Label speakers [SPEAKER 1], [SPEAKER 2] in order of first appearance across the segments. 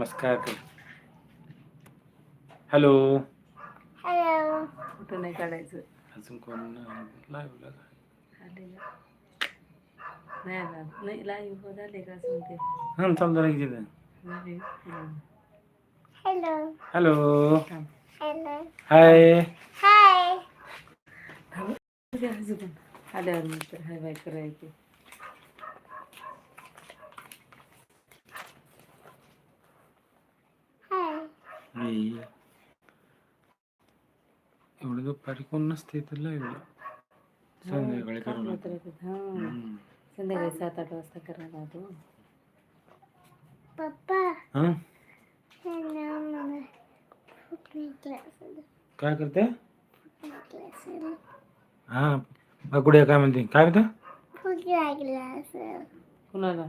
[SPEAKER 1] नमस्कार कर. Hello
[SPEAKER 2] hello
[SPEAKER 3] कुठं नाही काढायचं.
[SPEAKER 1] अजून कोण लाईव्हला
[SPEAKER 3] आलेलं नाही आला. नाही लाईव्ह झाले का असून ते?
[SPEAKER 1] हां तिथं.
[SPEAKER 3] झाले.
[SPEAKER 2] हॅलो
[SPEAKER 1] हॅलो
[SPEAKER 3] थांब.
[SPEAKER 2] हॅलो
[SPEAKER 1] हाय
[SPEAKER 3] अजून आल्यावर नंतर हाय बाय करायचे
[SPEAKER 2] हाय
[SPEAKER 1] नाही एवढं दुपारी कोण नसते तर लाईव्हला संध्याकाळी करू नका.
[SPEAKER 3] हा.
[SPEAKER 1] हम्म.
[SPEAKER 3] संध्याकाळी सात आठ वाजता करायला तो
[SPEAKER 2] पप्पा.
[SPEAKER 1] हं?
[SPEAKER 2] मला
[SPEAKER 1] काय करते?
[SPEAKER 2] लागलं
[SPEAKER 1] हां. बाकुड्या काय म्हणते? काय म्हणते?
[SPEAKER 2] लागलं असं
[SPEAKER 3] कुणाला?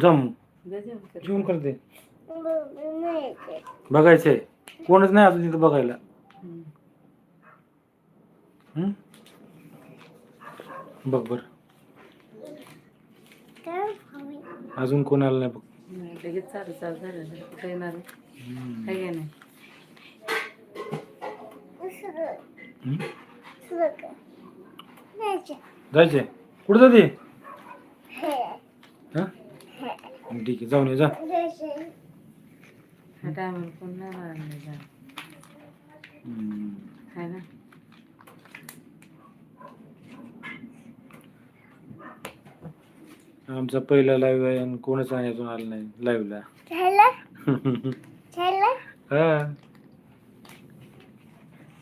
[SPEAKER 1] जम. जूम करते. बघायचंय कोणच नाही अजून तिथं बघायला? बघ बर. अजून कोणाला नाही बघ.
[SPEAKER 3] लगेच चालू चालू झालं कुठं येणार आहे?
[SPEAKER 1] हं.
[SPEAKER 3] आहे का नाही
[SPEAKER 1] जायचंय कुठं जाते?
[SPEAKER 2] हे.
[SPEAKER 1] हा? ठीक आहे जाऊन ये जा.
[SPEAKER 3] ह्या टायमाला कोण नाही जा
[SPEAKER 1] हं.
[SPEAKER 3] ना
[SPEAKER 1] आमचा पहिला लाईव्ह आहे आणि कोणच अजून आलं नाही लाईव्हला हा.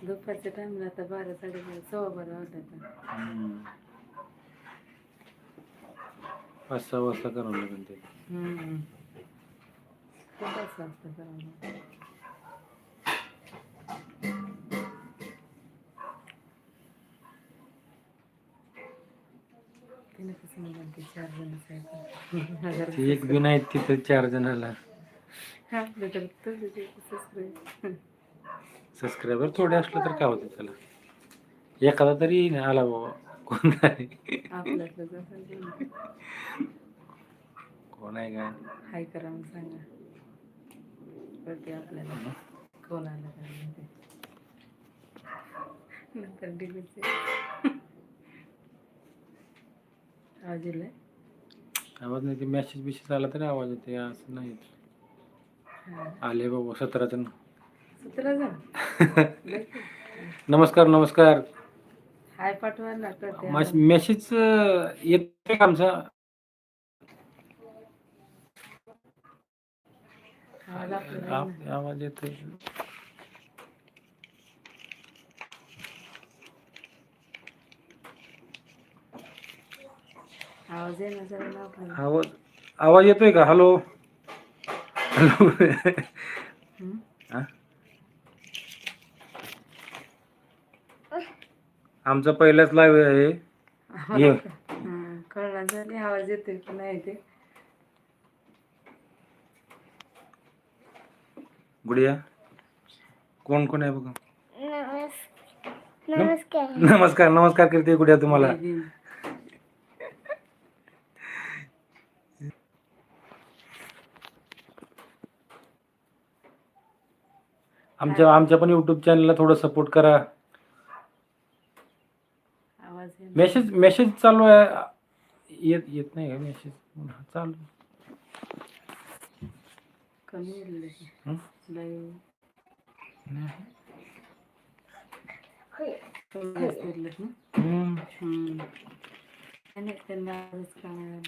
[SPEAKER 3] दुपारच्या टायमाला आता बारा साडेबारा सव्वा बारा वाजता.
[SPEAKER 1] पाच सहा वाजता करावं लागेल ते.
[SPEAKER 3] हम्म. असं असतं करायला. तिने कसं म्हणलं की चार जण असायचं.
[SPEAKER 1] ते एक बी नाही तिथं चार जणाला
[SPEAKER 3] हा, आपलं तर सबस्क्राईब.
[SPEAKER 1] सबस्क्रायबर थोडे असलं तर काय होतं त्याला एखादा तरी आला बाबा कोण
[SPEAKER 3] जसं जे
[SPEAKER 1] कोण आहे काय
[SPEAKER 3] हाय करा म्हणून सांगा कळते आपल्याला. कोण आलं काय नाही ते. नंतर डिलीट आवाज येईल
[SPEAKER 1] आवाज नाही ते मेसेज बिसेज आला तरी आवाज येते असं नाही. आले बाबा सतरा जण.
[SPEAKER 3] सतरा जण?
[SPEAKER 1] नमस्कार नमस्कार.
[SPEAKER 3] हाय पाठवायला
[SPEAKER 1] मेसेज येतोय आमचा?
[SPEAKER 3] आवाज
[SPEAKER 1] येतोय.
[SPEAKER 3] आवाज
[SPEAKER 1] आवाज येतोय का? हॅलो. हॅलो? आमचा पहिलाच लाईव्ह आहे.
[SPEAKER 3] हं, आवाज येतोय की नाही ते?
[SPEAKER 1] गुडिया. कोण कोण आहे बघा?
[SPEAKER 2] नमस्कार. नमस्कार.
[SPEAKER 1] नमस्कार नमस्कार करते गुडिया तुम्हाला. आमच्या आमच्या पण युट्यूब चॅनलला थोडं सपोर्ट करा. मेसेज मेसेज चालू आहे. येत येत नाही मेसेज चालू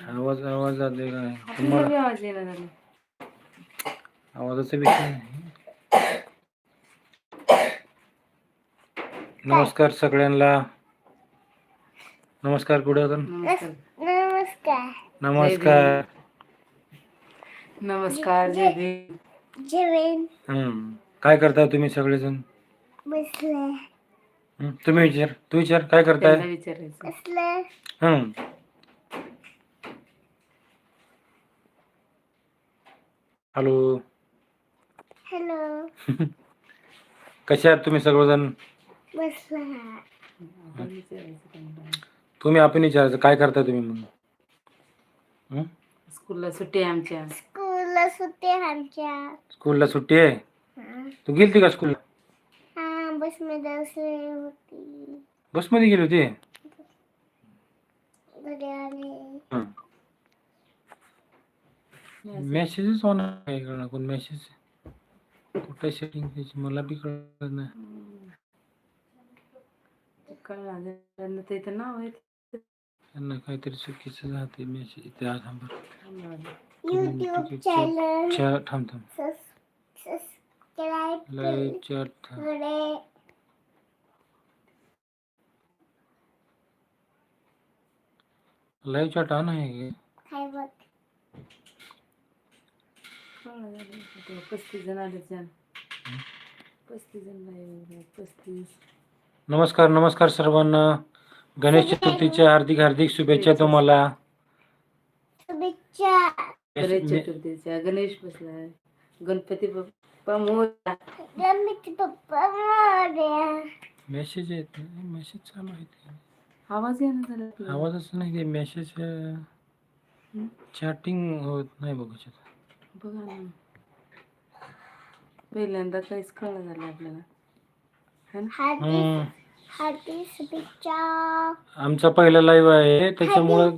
[SPEAKER 1] आवाज आवाज
[SPEAKER 3] येणार झाला
[SPEAKER 1] आवाजाचा विषय नाही. नमस्कार सगळ्यांना. नमस्कार गुडिया
[SPEAKER 3] नमस्कार.
[SPEAKER 2] नमस्कार.
[SPEAKER 1] नमस्कार.
[SPEAKER 2] जेवण
[SPEAKER 1] हम्म. काय करताय तुम्ही सगळेजण?
[SPEAKER 2] बसले.
[SPEAKER 1] हम्म. तुम्ही विचार. तू विचार काय करताय?
[SPEAKER 3] त्यांना विचारायचं.
[SPEAKER 2] बसले.
[SPEAKER 1] हम्म. हॅलो.
[SPEAKER 2] हॅलो.
[SPEAKER 1] कसे आहात तुम्ही सर्वजण
[SPEAKER 2] बसला.
[SPEAKER 3] आपण विचारायचं त्यांना.
[SPEAKER 1] तुम्ही आपण विचारायचं. काय करताय तुम्ही म्हणून? हं?
[SPEAKER 3] स्कूलला सुट्टी आहे आमच्या
[SPEAKER 2] स्कूल स्कूलला सुट्टी आहे आमच्या
[SPEAKER 1] स्कूलला सुट्टी आहे?
[SPEAKER 2] हा.
[SPEAKER 1] तू गेलती का स्कूलला?
[SPEAKER 2] हा बस मध्ये बसले होती.
[SPEAKER 1] बसमध्ये गेली होती?
[SPEAKER 2] घरी आले.
[SPEAKER 1] हं. मेसेजच होणार काय कोण मेसेज कुठे सेटिंग त्याची मला बी कळत नाही.
[SPEAKER 3] कळलं. त्यांना ते इथं नाव आहे
[SPEAKER 1] त्यांना काहीतरी चुकीचं जाते मेसेज त्या थांबा.
[SPEAKER 2] युट्यूब चॅनल
[SPEAKER 1] थांब थांब.
[SPEAKER 2] सबस्क्राईब
[SPEAKER 1] लाईव्ह चॅट थांब.
[SPEAKER 2] कडे
[SPEAKER 1] लाईव्ह चॅट ऑन आहे?
[SPEAKER 2] काय बघ.
[SPEAKER 3] कळलं झालं. ते पस्तीस जण आले जण. पस्तीस जण नाही पस्तीस.
[SPEAKER 1] नमस्कार नमस्कार सर्वांना. गणेश चतुर्थीच्या हार्दिक हार्दिक शुभेच्छा तुम्हाला.
[SPEAKER 2] शुभेच्छा.
[SPEAKER 3] गणेश चतुर्थीच्या गणेश बसलाय गणपती बाप्पा मोरया.
[SPEAKER 2] गणपती पप्पा मोरया
[SPEAKER 1] मेसेज येत मेसेज चालू आहे ते.
[SPEAKER 3] आवाज येणं झाला आपला.
[SPEAKER 1] आवाजच नाही ते मेसेज चॅटिंग होत नाही बघू शकत
[SPEAKER 3] बघा ना पहिल्यांदा काहीच कळलं झालं आपल्याला है ना
[SPEAKER 1] हम्म. आमचा पहिला लाईव्ह आहे त्याच्यामुळं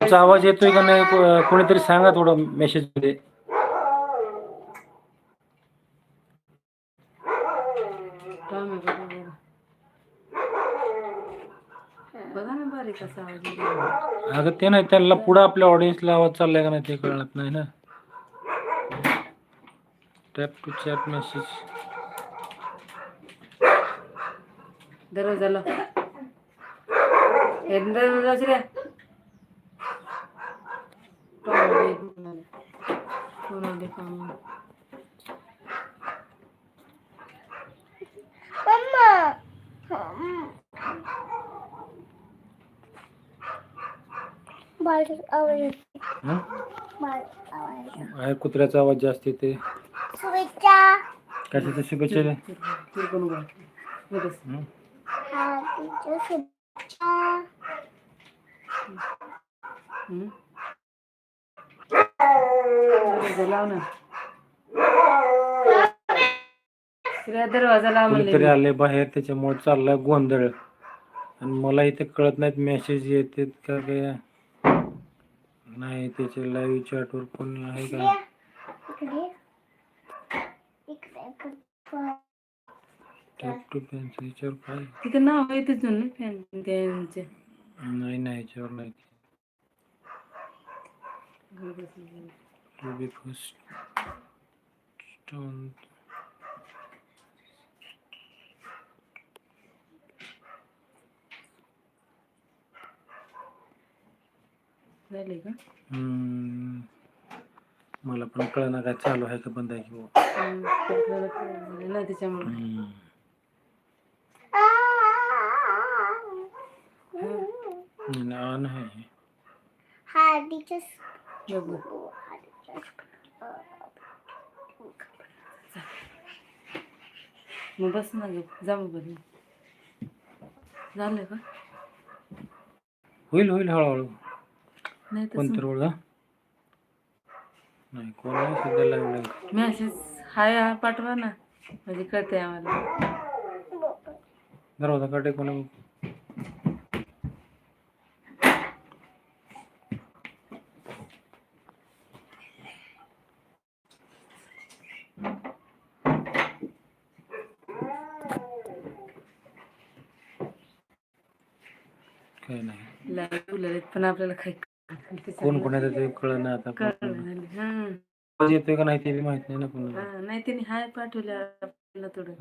[SPEAKER 1] तुमचा आवाज येतोय का नाही? को- कोणीतरी सांगा थोडं
[SPEAKER 3] मेसेजमध्ये. बघा बघा ना बारीक असा आवाज
[SPEAKER 1] अगं ते नाही त्यांना पुढं आपल्या ऑडियन्सला आवाज चाललाय का नाही ते कळत नाही ना. टॅप टू चॅट मेसेज
[SPEAKER 3] दरवाजाला हे दरवाजा रे.
[SPEAKER 2] मम्मा हम्म. बाळ आवाज येते.
[SPEAKER 1] हं?
[SPEAKER 2] बाळ आवाज येते.
[SPEAKER 1] बाहेर कुत्र्याचा आवाज जास्त येते
[SPEAKER 2] शुभेच्छा
[SPEAKER 1] कशाच्या शुभेच्छा दे? हं?
[SPEAKER 2] शुभेच्छा
[SPEAKER 3] लाव ना. तिला दरवाजा लाव
[SPEAKER 1] कोणीतरी
[SPEAKER 3] म्हणले
[SPEAKER 1] आले बाहेर त्याच्यामुळे चाललाय गोंधळ. आणि मला इथे कळत नाहीत मेसेज येतात का काय. नाही त्याचे लाईव्ह चॅटवर कोण आहे का?
[SPEAKER 2] इकडे इकडे इकडे.
[SPEAKER 1] टॅप टू पेन्सिल याच्यावर काय?
[SPEAKER 3] तिथं नाव आहे फॅन त्यांचे.
[SPEAKER 1] नाही नाही याच्यावर नाही. फर्स्ट स्टोन
[SPEAKER 3] झाले का.
[SPEAKER 1] मला पण कळणार काय चालू आहे का बंद आहे की बुवा.
[SPEAKER 3] हम्म. आपल्याला कळलं झालं ना त्याच्यामुळे.
[SPEAKER 1] नाही, ऑन आहे
[SPEAKER 3] बघू मग बस ना ग जा मग बरं. झालं का?
[SPEAKER 1] होईल होईल हळूहळू.
[SPEAKER 3] नाही
[SPEAKER 1] कोणतं
[SPEAKER 3] तसं
[SPEAKER 1] रोड नाही कोण नाही सध्या लाईव्ह नाही.
[SPEAKER 3] मॅसेज हाय हा पाठवा ना. म्हणजे कळते आम्हाला.
[SPEAKER 1] दरवाजा काटे कोणा काय नाही.
[SPEAKER 3] लाईव्ह बोलले पण आपल्याला काही
[SPEAKER 1] कोण कोणाचं ते कळलं नाही आता
[SPEAKER 3] कळलं हा.
[SPEAKER 1] येतोय का नाही ते माहीत नाही ना कोणाला.
[SPEAKER 3] नाही त्यांनी हाय पाठवलं आपल्याला थोडं.